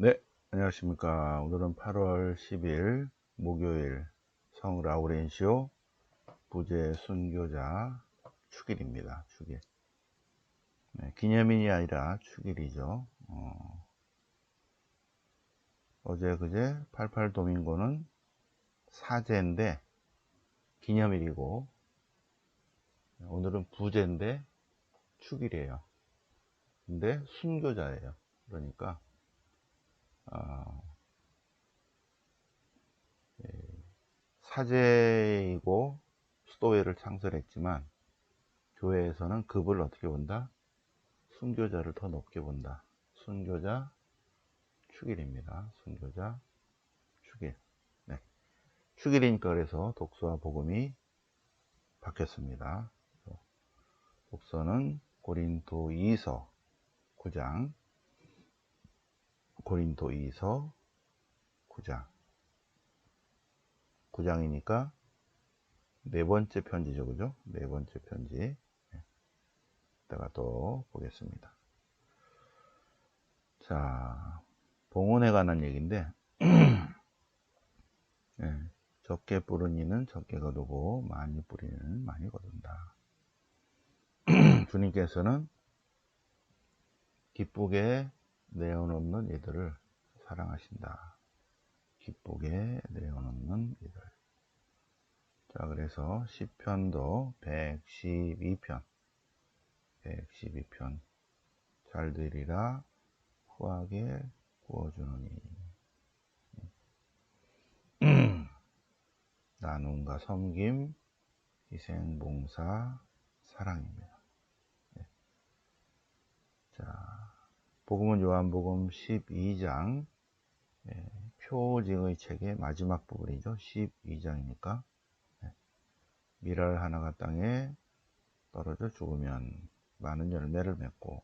네, 안녕하십니까. 오늘은 8월 10일 목요일 성 라우렌시오 부재 순교자 축일입니다. 축일. 네, 기념일이 아니라 축일이죠. 어, 어제 그제 88 도민고는 사제인데 기념일이고 오늘은 부제인데 축일이에요. 근데 순교자예요. 그러니까 어, 예, 사제이고 수도회를 창설했지만 교회에서는 급을 어떻게 본다? 순교자를 더 높게 본다. 순교자 축일입니다. 순교자 축일. 네. 축일이니까 그래서 독서와 복음이 바뀌었습니다. 독서는 고린도 2서 9장 고린도 2서 9장. 9장이니까 네 번째 편지죠 그죠? 네 번째 편지. 이따가 또 보겠습니다. 자 봉헌에 관한 얘기인데 네, 적게 뿌린 이는 적게 거두고 많이 뿌리는 많이 거둔다. 주님께서는 기쁘게 내어놓는 이들을 사랑하신다. 기쁘게 내어놓는 이들. 자, 그래서 10편도 112편. 112편. 잘 되리라 후하게 구워주느니. 나눔과 섬김, 희생, 봉사, 사랑입니다. 네. 자, 복음은 요한복음 12장 예, 표징의 책의 마지막 부분이죠. 12장이니까 예, 미랄 하나가 땅에 떨어져 죽으면 많은 열매를 맺고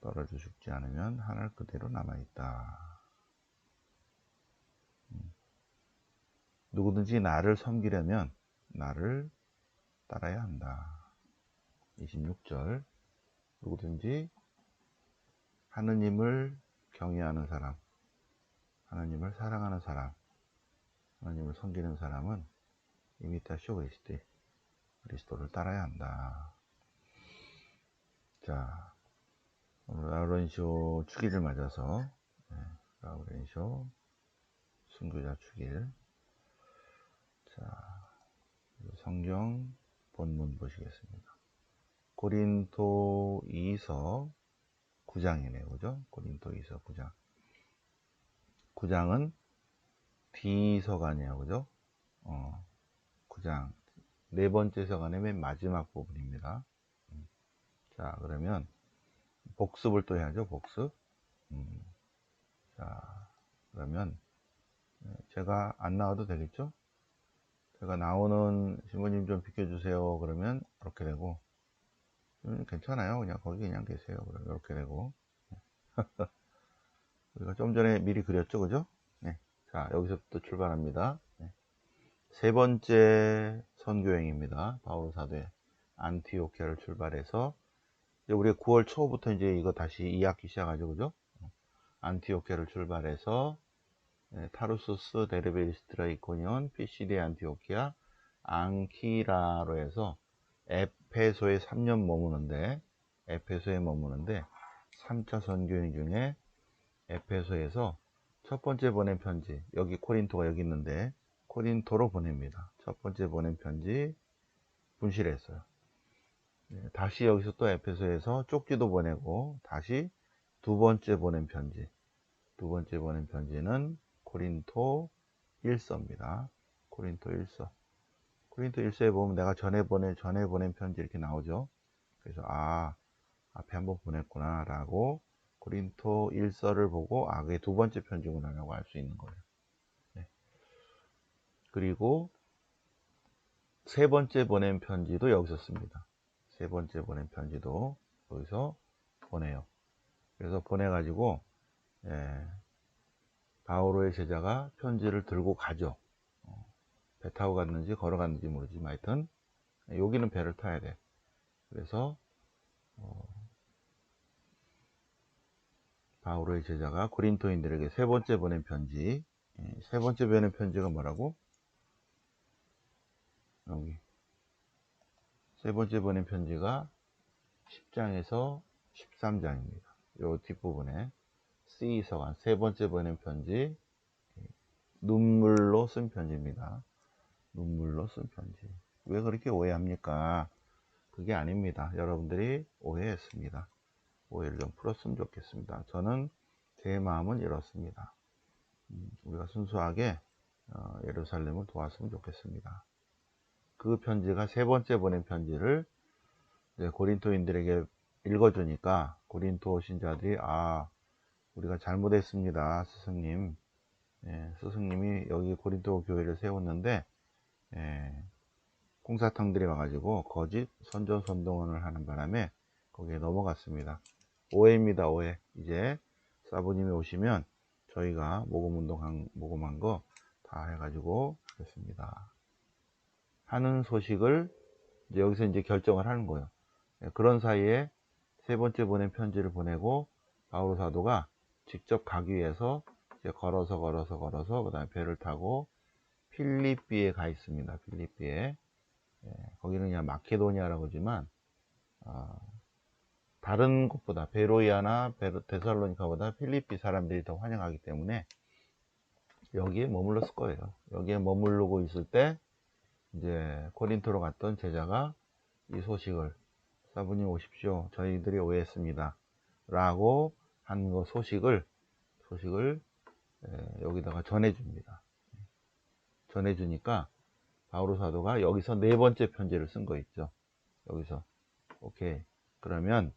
떨어져 죽지 않으면 하늘 그대로 남아있다. 음. 누구든지 나를 섬기려면 나를 따라야 한다. 26절 누구든지 하느님을 경외하는 사람, 하나님을 사랑하는 사람, 하나님을 섬기는 사람은 이미타쇼 그리스도, 그리스도를 따라야 한다. 자, 오늘 라우렌쇼 축일을 맞아서 네, 라우렌쇼 순교자 축일 자, 성경 본문 보시겠습니다. 고린도 2서 9장이네요. 그죠? 고린도이서 9장. 9장은 뒤서간이에요. 그죠? 어, 9장. 네 번째 서간의 맨 마지막 부분입니다. 음. 자, 그러면 복습을 또 해야죠. 복습. 음. 자, 그러면 제가 안 나와도 되겠죠? 제가 나오는 신부님 좀 비켜주세요. 그러면 이렇게 되고 음, 괜찮아요. 그냥 거기 그냥 계세요. 그럼 이렇게 되고. 우리가 좀 전에 미리 그렸죠. 그죠? 네. 자, 여기서부터 출발합니다. 네. 세 번째 선교행입니다. 바울 사도의 안티오키아를 출발해서 우리가 9월 초부터 이제 이거 다시 2학기 시작하죠. 그죠? 안티오키아를 출발해서 네, 타루스스, 데르베리스트라, 이코니온, 피시디 안티오키아, 앙키라로 해서 에페소에 3년 머무는데 에페소에 머무는데 3차 선교행 중에 에페소에서 첫 번째 보낸 편지 여기 코린토가 여기 있는데 코린토로 보냅니다. 첫 번째 보낸 편지 분실했어요. 네, 다시 여기서 또 에페소에서 쪽지도 보내고 다시 두 번째 보낸 편지 두 번째 보낸 편지는 코린토 1서입니다. 코린토 1서 코린토 1서에 보면 내가 전에 보낸 전에 보낸 편지 이렇게 나오죠. 그래서 아 앞에 한번 보냈구나 라고 코린토 1서를 보고 아 그게 두 번째 편지구나 라고 알 수 있는 거예요. 네. 그리고 세 번째 보낸 편지도 여기서 씁니다. 세 번째 보낸 편지도 여기서 보내요. 그래서 보내가지고 예, 바오로의 제자가 편지를 들고 가죠. 배 타고 갔는지 걸어갔는지 모르지만 하여튼 여기는 배를 타야 돼 그래서 어, 바울의 제자가 고린토인들에게 세 번째 보낸 편지. 예, 세 번째 보낸 편지가 뭐라고? 여기. 세 번째 보낸 편지가 10장에서 13장입니다. 요 뒷부분에 C서간 세 번째 보낸 편지 눈물로 쓴 편지입니다. 눈물로 쓴 편지. 왜 그렇게 오해합니까? 그게 아닙니다. 여러분들이 오해했습니다. 오해를 좀 풀었으면 좋겠습니다. 저는 제 마음은 이렇습니다. 음, 우리가 순수하게 어, 예루살렘을 도왔으면 좋겠습니다. 그 편지가 세 번째 보낸 편지를 고린토인들에게 읽어주니까 고린토 신자들이 아 우리가 잘못했습니다 스승님 예, 스승님이 여기 고린토 교회를 세웠는데 예, 공사탕들이 와가지고 거짓 선전 선동원을 하는 바람에 거기에 넘어갔습니다. 오해입니다 오해. 이제 사부님이 오시면 저희가 모금 운동 모금한 거 다 해가지고 하겠습니다. 하는 소식을 이제 여기서 이제 결정을 하는 거예요. 예, 그런 사이에 세 번째 보낸 편지를 보내고 바오로 사도가 직접 가기 위해서 걸어서 걸어서 걸어서 그 다음에 배를 타고 필리피에 가 있습니다. 필리피에 예, 거기는 그냥 마케도니아라고 하지만 어, 다른 곳보다 베로이아나 베로, 데살로니카보다 필리피 사람들이 더 환영하기 때문에 여기에 머물렀을 거예요. 여기에 머무르고 있을 때 이제 코린토로 갔던 제자가 이 소식을 사부님 오십시오. 저희들이 오해했습니다. 라고 한 거 소식을, 소식을 여기다가 전해줍니다. 전해주니까 바오로 사도가 여기서 네 번째 편지를 쓴 거 있죠. 여기서. 오케이. 그러면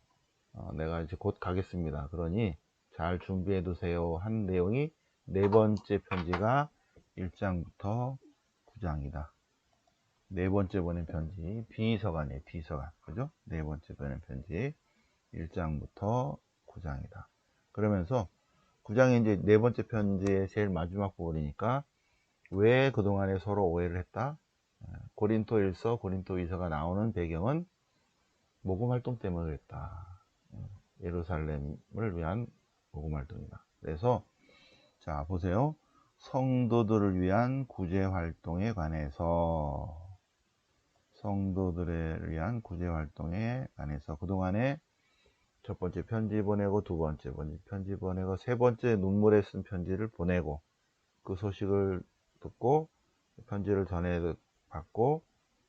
어, 내가 이제 곧 가겠습니다. 그러니 잘 준비해 두세요. 한 내용이 네 번째 편지가 1장부터 9장이다. 네 번째 보낸 편지. 비서관이에요 비서관. 그죠? 네 번째 보낸 편지. 1장부터 9장이다. 그러면서 9장이 이제 네 번째 편지의 제일 마지막 부분이니까 왜 그동안에 서로 오해를 했다? 고린토 1서 고린토 2서가 나오는 배경은 모금 활동 때문에 그랬다. 예루살렘을 위한 모금 활동이다. 그래서 자 보세요. 성도들을 위한 구제 활동에 관해서. 성도들에 위한 구제 활동에 관해서. 그동안에 첫 번째 편지 보내고 두 번째 편지 보내고 세 번째 눈물에 쓴 편지를 보내고 그 소식을 듣고 편지를 전해 받고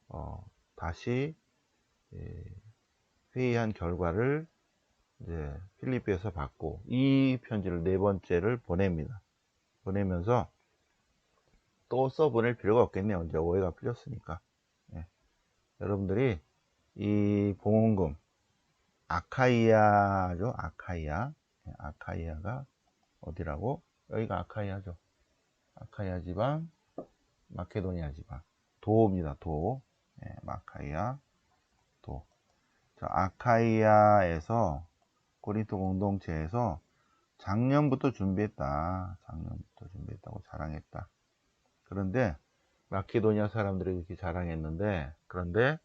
어, 다시 예, 회의한 결과를 이제 필리핀에서 받고 이 편지를 네 번째를 보냅니다. 보내면서 또 써보낼 필요가 없겠네요. 이제 오해가 풀렸으니까. 여러분들이 이 봉헌금 아카이아죠 아카이아 네, 아카이아가 어디라고 여기가 아카이아죠 아카이아 지방 마케도니아 지방. 도입니다 도. 네, 마카이아 도. 자, 아카이아에서 고린토 공동체에서 작년부터 준비했다. 작년부터 준비했다고 자랑했다. 그런데 마케도니아 사람들이 이렇게 자랑했는데 그런데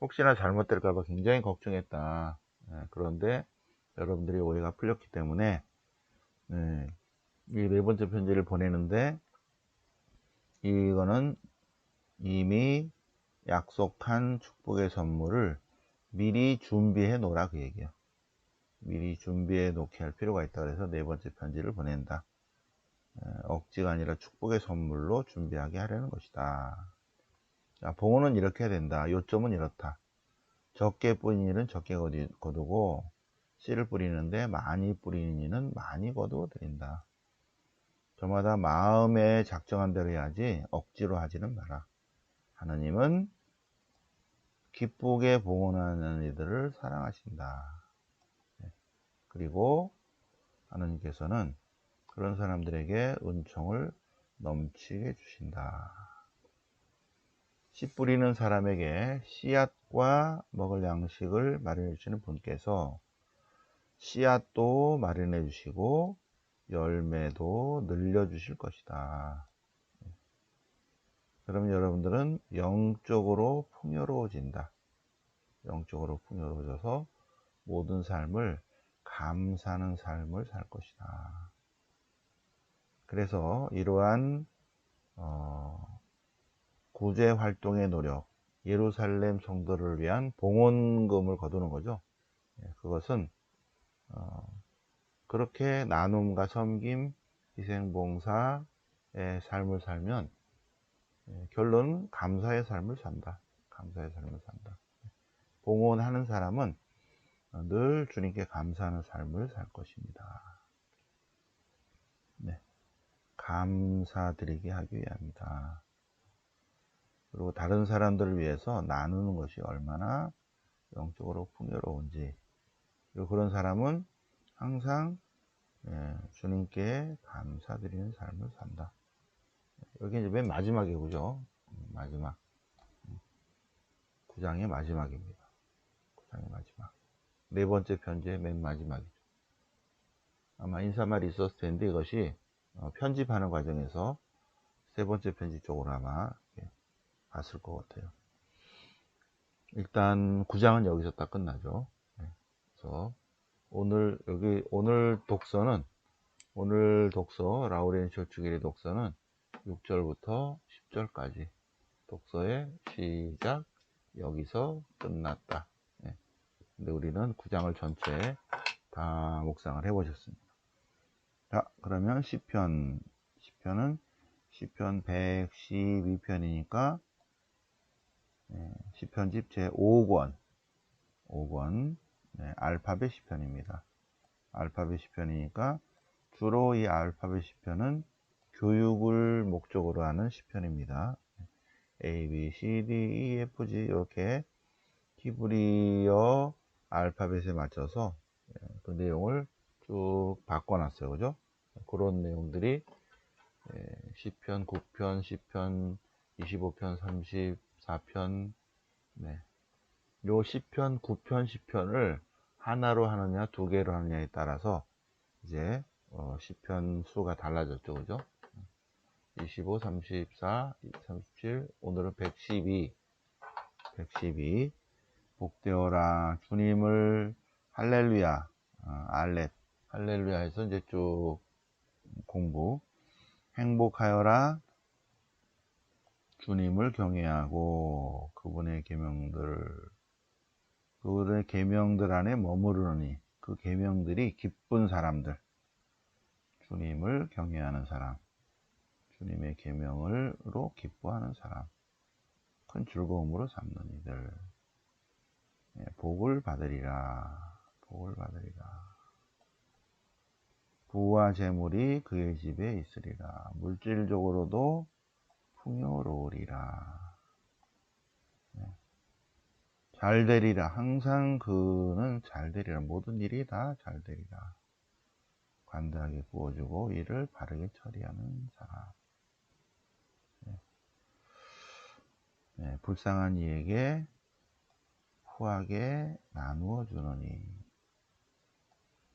혹시나 잘못될까봐 굉장히 걱정했다. 네, 그런데 여러분들이 오해가 풀렸기 때문에 네, 이네 번째 편지를 보내는데 이거는 이미 약속한 축복의 선물을 미리 준비해 놓으라 그 얘기야. 미리 준비해 놓게 할 필요가 있다 그래서 네 번째 편지를 보낸다. 억지가 아니라 축복의 선물로 준비하게 하려는 것이다. 자, 봉헌은 이렇게 해야 된다. 요점은 이렇다. 적게 뿌리는 일은 적게 거두고 씨를 뿌리는데 많이 뿌리는 일은 많이 거두어 드린다. 저마다 마음에 작정한 대로 해야지 억지로 하지는 마라. 하나님은 기쁘게 봉헌하는 이들을 사랑하신다. 네. 그리고 하나님께서는 그런 사람들에게 은총을 넘치게 주신다. 씨 뿌리는 사람에게 씨앗과 먹을 양식을 마련해 주시는 분께서 씨앗도 마련해 주시고 열매도 늘려 주실 것이다. 그러면 여러분들은 영적으로 풍요로워진다. 영적으로 풍요로워져서 모든 삶을 감사하는 삶을 살 것이다. 그래서 이러한 어, 구제 활동의 노력, 예루살렘 성도를 위한 봉헌금을 거두는 거죠. 예, 그것은 어, 그렇게 나눔과 섬김, 희생봉사의 삶을 살면 예, 결론은 감사의 삶을 산다. 감사의 삶을 산다. 봉헌하는 사람은 늘 주님께 감사하는 삶을 살 것입니다. 네. 감사드리게 하기 위함이다. 그리고 다른 사람들을 위해서 나누는 것이 얼마나 영적으로 풍요로운지 그리고 그런 사람은 항상 예, 주님께 감사드리는 삶을 산다. 여기 이제 맨 마지막에 그죠? 마지막. 9장의 마지막입니다. 9장의 마지막. 네 번째 편지의 맨 마지막이죠. 아마 인사말이 있었을 텐데 이것이 어, 편집하는 과정에서 세 번째 편지 쪽으로 아마 갔을 것 같아요. 일단 9장은 여기서 딱 끝나죠. 네. 그래서 오늘 여기 오늘 독서는 오늘 독서 라우렌쇼 주기리 독서는 6절부터 10절까지 독서의 시작 여기서 끝났다. 네. 근데 우리는 9장을 전체 다 묵상을 해보셨습니다. 자, 그러면 10편 10편은 10편 112편이니까 네, 시편집 제 5권 5권 네, 알파벳 시편입니다. 알파벳 시편이니까 주로 이 알파벳 시편은 교육을 목적으로 하는 시편입니다. A, B, C, D, E, F, G 이렇게 히브리어 알파벳에 맞춰서 예, 그 내용을 쭉 바꿔놨어요. 그죠? 그런 내용들이 예, 시편 9편, 시편 25편, 34편, 네. 요 시편 9편, 10편을 하나로 하느냐, 두 개로 하느냐에 따라서 이제 어, 시편 수가 달라졌죠. 그죠? 25, 34, 37, 오늘은 112, 112. 복되어라 주님을 할렐루야, 어, 알렛, 할렐루야 해서 이제 쭉 공부. 행복하여라 주님을 경외하고 그분의 계명들 그분의 계명들 안에 머무르니 그 계명들이 기쁜 사람들 주님을 경외하는 사람 주님의 계명을로 기뻐하는 사람, 큰 즐거움으로 삼는 이들, 예, 복을 받으리라, 복을 받으리라. 부와 재물이 그의 집에 있으리라. 물질적으로도 풍요로우리라. 네. 잘 되리라. 항상 그는 잘 되리라. 모든 일이 다 잘 되리라. 관대하게 구워주고 이를 바르게 처리하는 사람. 네, 불쌍한 이에게 후하게 나누어 주느니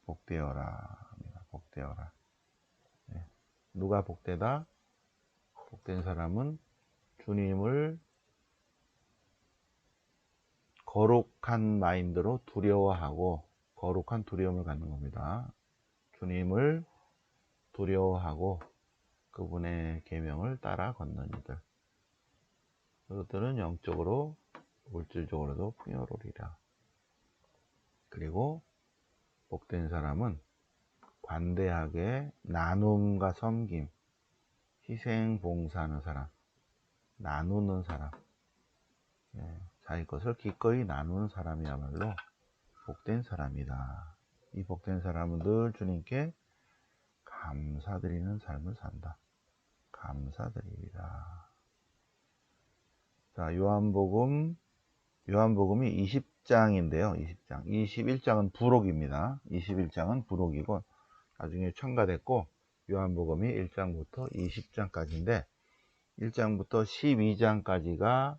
복되어라 복되어라 네, 누가 복되다 복된 사람은 주님을 거룩한 마인드로 두려워하고 거룩한 두려움을 갖는 겁니다. 주님을 두려워하고 그분의 계명을 따라 걷는 이들. 그것들은 영적으로 물질적으로도 풍요로리라. 그리고 복된 사람은 관대하게 나눔과 섬김, 희생, 봉사하는 사람, 나누는 사람, 예, 자기 것을 기꺼이 나누는 사람이야말로 복된 사람이다. 이 복된 사람은 늘 주님께 감사드리는 삶을 산다. 감사드리리라. 자, 요한복음, 요한복음이 20장인데요. 20장. 21장은 부록입니다. 21장은 부록이고, 나중에 첨가됐고, 요한복음이 1장부터 20장까지인데, 1장부터 12장까지가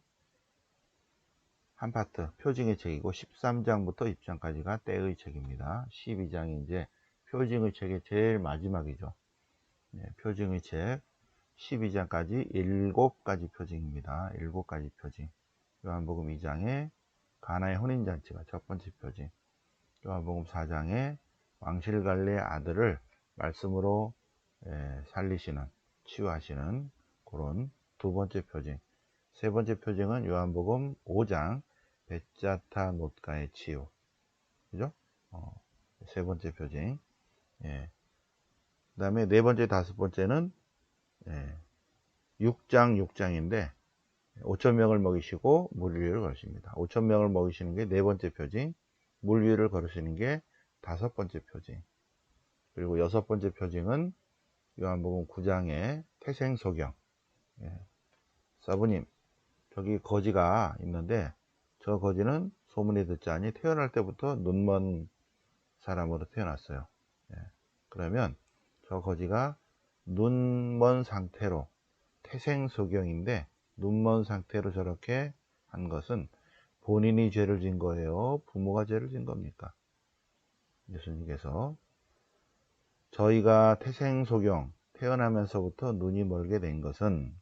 한 파트, 표징의 책이고, 13장부터 2장까지가 때의 책입니다. 12장이 이제 표징의 책의 제일 마지막이죠. 네, 표징의 책. 12장까지 7가지 표징입니다. 7가지 표징. 요한복음 2장에 가나의 혼인잔치가 첫 번째 표징. 요한복음 4장에 왕실갈래의 아들을 말씀으로 예, 살리시는 치유하시는 그런 두 번째 표징 세 번째 표징은 요한복음 5장 베짜타 못가의 치유. 그죠? 어, 세 번째 표징. 예. 그 다음에 네 번째 다섯 번째는 예, 6장 6장인데 5천 명을 먹이시고 물 위를 걸으십니다. 5천 명을 먹이시는 게 네 번째 표징. 물 위를 걸으시는 게 다섯 번째 표징. 그리고 여섯 번째 표징은 요한복음 9장의 태생소경. 예. 사부님 저기 거지가 있는데 저 거지는 소문이 듣자니 태어날 때부터 눈먼 사람으로 태어났어요. 예. 그러면 저 거지가 눈먼 상태로 태생소경인데 눈먼 상태로 저렇게 한 것은 본인이 죄를 진 거예요? 부모가 죄를 진 겁니까? 예수님께서 저희가 태생소경 태어나면서부터 눈이 멀게 된 것은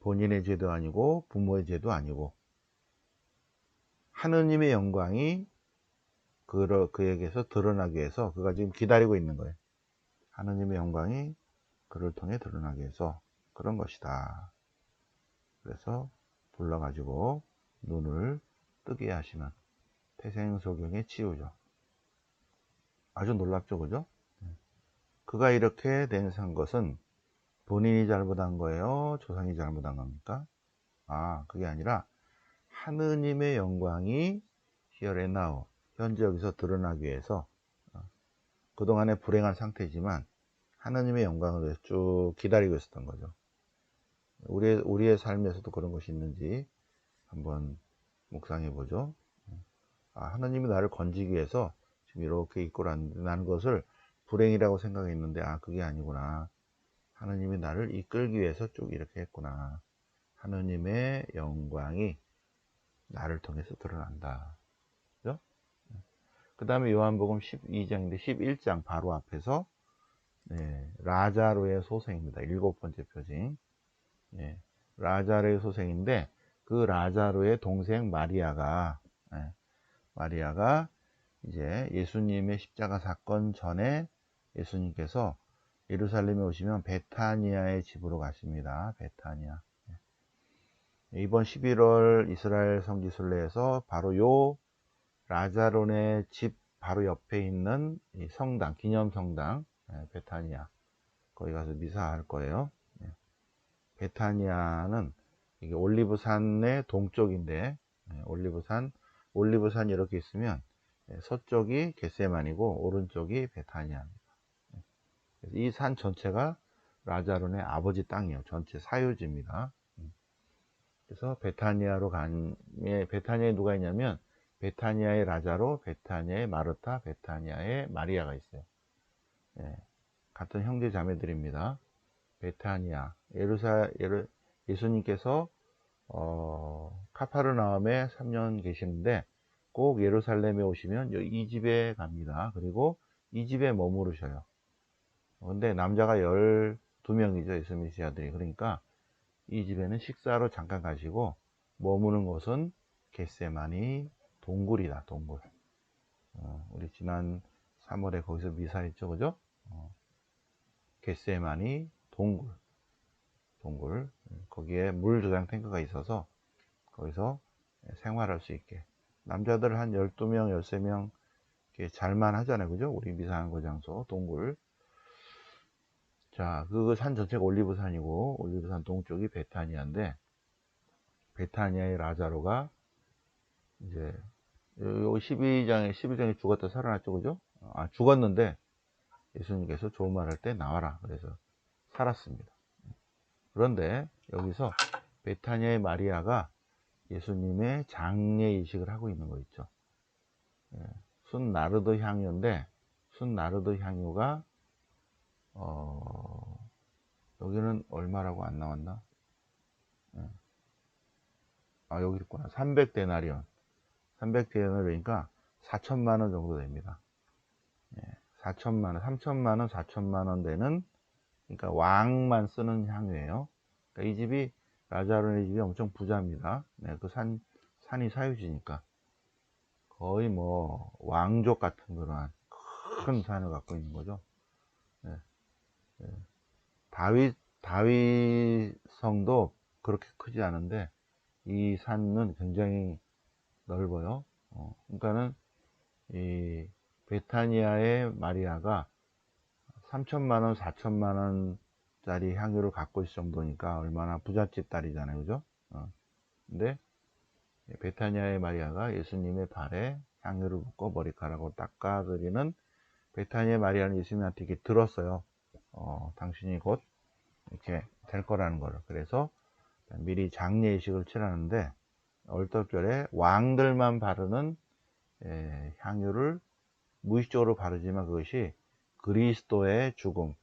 본인의 죄도 아니고 부모의 죄도 아니고 하느님의 영광이 그, 그에게서 드러나기 위해서 그가 지금 기다리고 있는 거예요. 하느님의 영광이 그를 통해 드러나기 위해서 그런 것이다. 그래서 불러가지고 눈을 뜨게 하시는 태생소경의 치유죠. 아주 놀랍죠, 그죠? 그가 이렇게 된 것은 본인이 잘못한 거예요? 조상이 잘못한 겁니까? 아, 그게 아니라 하느님의 영광이 here and 현재 여기서 드러나기 위해서 어, 그동안에 불행한 상태지만 하느님의 영광을 위해서 쭉 기다리고 있었던 거죠. 우리의, 우리의 삶에서도 그런 것이 있는지 한번 묵상해 보죠. 아, 하느님이 나를 건지기 위해서 지금 이렇게 입고 나는 것을 불행이라고 생각했는데 아 그게 아니구나. 하느님이 나를 이끌기 위해서 쭉 이렇게 했구나. 하느님의 영광이 나를 통해서 드러난다. 그죠? 그 다음에 요한복음 12장인데 11장 바로 앞에서 네, 라자로의 소생입니다. 일곱 번째 표징. 네, 라자로의 소생인데 그 라자로의 동생 마리아가 네, 마리아가 이제 예수님의 십자가 사건 전에 예수님께서 예루살렘에 오시면 베타니아의 집으로 가십니다. 베타니아. 네. 이번 11월 이스라엘 성지순례에서 바로 요 라자론의 집 바로 옆에 있는 성당, 기념 성당, 네, 베타니아. 거기 가서 미사할 거예요. 네. 베타니아는 이게 올리브산의 동쪽인데, 올리브산, 올리브산 이렇게 있으면 서쪽이 겟세만이고 오른쪽이 베타니아입니다. 이 산 전체가 라자론의 아버지 땅이에요. 전체 사유지입니다. 그래서 베타니아로 간, 예, 베타니아에 누가 있냐면, 베타니아의 라자로, 베타니아의 마르타, 베타니아의 마리아가 있어요. 예, 같은 형제 자매들입니다. 베타니아, 예루사, 예루, 예수님께서, 어, 카파르나움에 3년 계시는데, 꼭 예루살렘에 오시면 이 집에 갑니다. 그리고 이 집에 머무르셔요. 근데 남자가 12명이죠. 예수님의 아들이. 그러니까 이 집에는 식사로 잠깐 가시고 머무는 곳은 겟세마니 동굴이다. 동굴. 어, 우리 지난 3월에 거기서 미사했죠. 그죠? 어, 겟세마니 동굴. 동굴. 거기에 물 저장 탱크가 있어서 거기서 생활할 수 있게. 남자들 한 12명, 13명 잘만 하잖아요. 그죠? 우리 미사한 거 장소, 동굴. 자, 그 산 전체가 올리브산이고, 올리브산 동쪽이 베타니아인데, 베타니아의 라자로가, 이제, 요 12장에, 12장에 죽었다 살아났죠, 그죠? 아, 죽었는데, 예수님께서 좋은 말 할 때 나와라. 그래서 살았습니다. 그런데, 여기서 베타니아의 마리아가 예수님의 장례 의식을 하고 있는 거 있죠. 예, 순 나르드 향유인데, 순 나르드 향유가 어, 여기는 얼마라고 안 나왔나? 네. 아, 여기 있구나. 300데나리온. 300데나리온이니까 4천만원 정도 됩니다. 네. 4천만원, 3천만원, 4천만원 되는, 그러니까 왕만 쓰는 향유예요. 그러니까 이 집이, 라자론의 집이 엄청 부자입니다. 네, 그 산, 산이 사유지니까. 거의 뭐, 왕족 같은 그러한 큰 산을 갖고 있는 거죠. 다윗 다윗성도 그렇게 크지 않은데 이 산은 굉장히 넓어요. 어, 그러니까는 이 베타니아의 마리아가 3천만 원, 4천만 원짜리 향유를 갖고 있을 정도니까 얼마나 부잣집 딸이잖아요, 그죠? 어. 근데 베타니아의 마리아가 예수님의 발에 향유를 붓고 머리카락으로 닦아드리는 베타니아의 마리아는 예수님한테 이렇게 들었어요. 어, 당신이 곧 이렇게 될 거라는 거를. 그래서 미리 장례의식을 치르는데 얼떨결에 왕들만 바르는 예, 향유를 무의식적으로 바르지만 그것이 그리스도의 죽음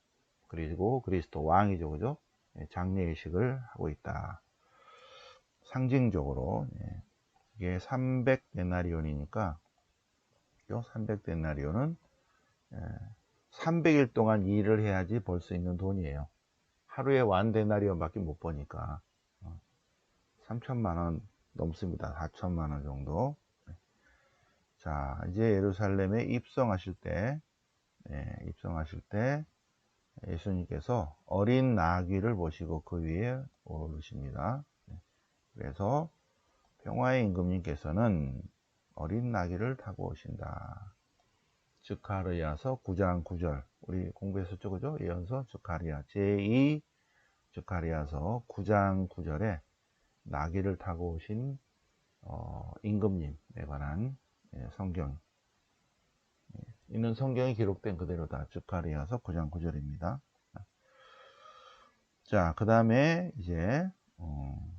그리고 그리스도 왕이죠. 그죠? 예, 장례의식을 하고 있다. 상징적으로 예, 이게 300데나리온이니까 300데나리온은 300일 동안 일을 해야지 벌 수 있는 돈이에요 하루에 완 데나리온밖에 못 버니까 3천만원 어, 넘습니다. 4천만원 정도. 자 이제 예루살렘에 입성하실 때 예, 입성하실 때 예수님께서 어린 나귀를 보시고 그 위에 오르십니다. 예, 그래서 평화의 임금님께서는 어린 나귀를 타고 오신다. 즈카르야서 9장 9절. 우리 공부했었죠 그죠? 예언서 즈카리아. 제2 즈카리아서 9장 9절에 나귀를 타고 오신 어, 임금님에 관한 예, 성경 예, 이는 성경이 기록된 그대로다. 주카리아서 9장 9절입니다. 자, 그 다음에 이제 어,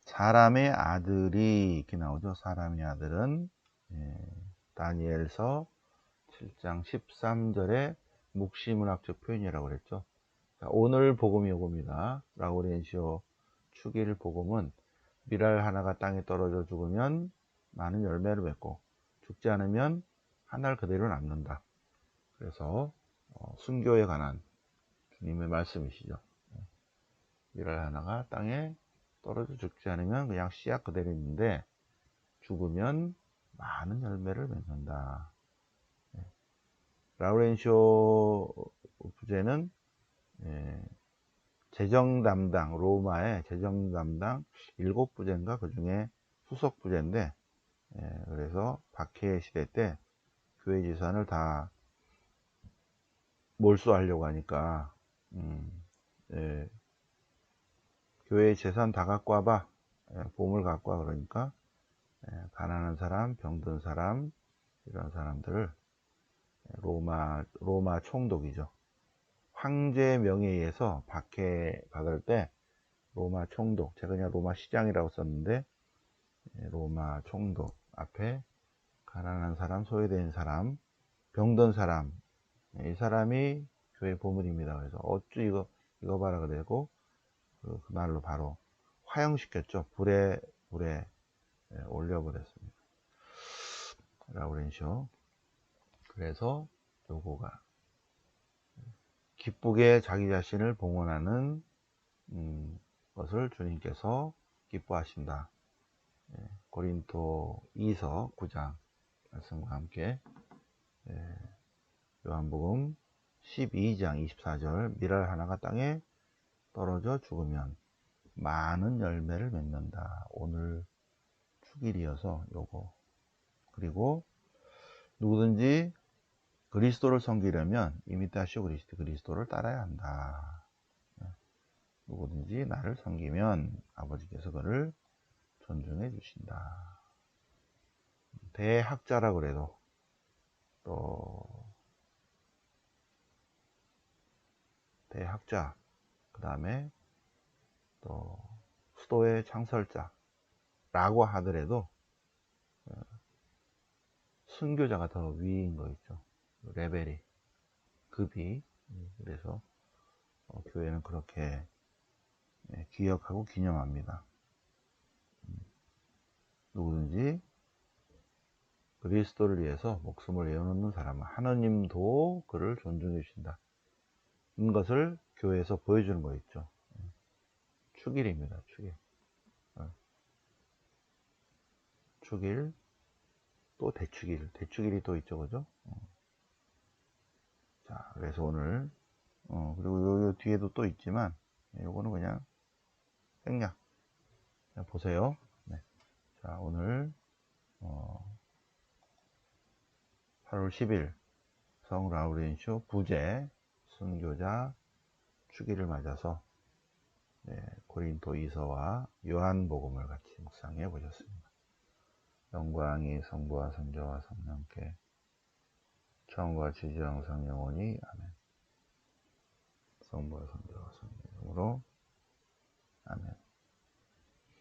사람의 아들이 이렇게 나오죠. 사람의 아들은 예, 다니엘서 7장 13절에 묵시문학적 표현이라고 그랬죠. 자, 오늘 복음이 요겁니다. 라우렌시오 추기를 복음은 미랄 하나가 땅에 떨어져 죽으면 많은 열매를 맺고 죽지 않으면 한날 그대로 남는다. 그래서 어, 순교에 관한 주님의 말씀이시죠. 미랄 하나가 땅에 떨어져 죽지 않으면 그냥 씨앗 그대로 있는데 죽으면 많은 열매를 맺는다. 네. 라우렌쇼 부제는 예, 재정 담당 로마의 재정 담당 일곱 부제인가? 그 중에 수석 부제인데 예, 그래서 박해 시대 때 교회 재산을 다 몰수하려고 하니까 음, 예, 교회 재산 다 갖고 와봐. 예, 보물 갖고 와 그러니까 예, 가난한 사람 병든 사람 이런 사람들을 로마 로마 총독이죠 황제 명예에 의해서 박해 받을 때 로마 총독 제가 그냥 로마 시장이라고 썼는데 예, 로마 총독 앞에 가난한 사람, 소외된 사람, 병든 사람 이 사람이 교회 보물입니다. 그래서 어쭈 이거 이거 봐라 그래고 그, 그날로 바로 화형시켰죠. 불에 불에 예, 올려버렸습니다. 라우렌쇼. 그래서 요거가 기쁘게 자기 자신을 봉헌하는 음, 것을 주님께서 기뻐하신다. 예, 고린토 2서 9장 말씀과 함께 예, 요한복음 12장 24절 미랄 하나가 땅에 떨어져 죽으면 많은 열매를 맺는다. 오늘 축일이어서 요거 그리고 누구든지 그리스도를 섬기려면 이미타시오 그리스도 그리스도를 따라야 한다. 예, 누구든지 나를 섬기면 아버지께서 그를 존중해 주신다. 대학자라 그래도 또 대학자 그 다음에 또 수도의 창설자 라고 하더라도 어, 순교자가 더 위인 거 있죠 레벨이 급이 그래서 어, 교회는 그렇게 예, 기억하고 기념합니다 누구든지 그리스도를 위해서 목숨을 내어놓는 사람은 하나님도 그를 존중해 주신다. 이 것을 교회에서 보여주는 거 있죠. 축일입니다. 축일. 어. 축일. 또 대축일, 대축일이 또 있죠, 그죠? 어. 자, 그래서 오늘, 어, 그리고 요, 요 뒤에도 또 있지만, 네, 요거는 그냥 생략. 그냥 보세요. 네. 자, 오늘, 어, 8월 10일, 성 라우렌쇼 부재 순교자 주기를 맞아서, 네, 고린도 이서와 요한복음을 같이 묵상해 보셨습니다. 영광이 성부와 성자와 성령께 처음과 지지 항상 영원히 아멘. 성부와 성자와 성령으로 아멘.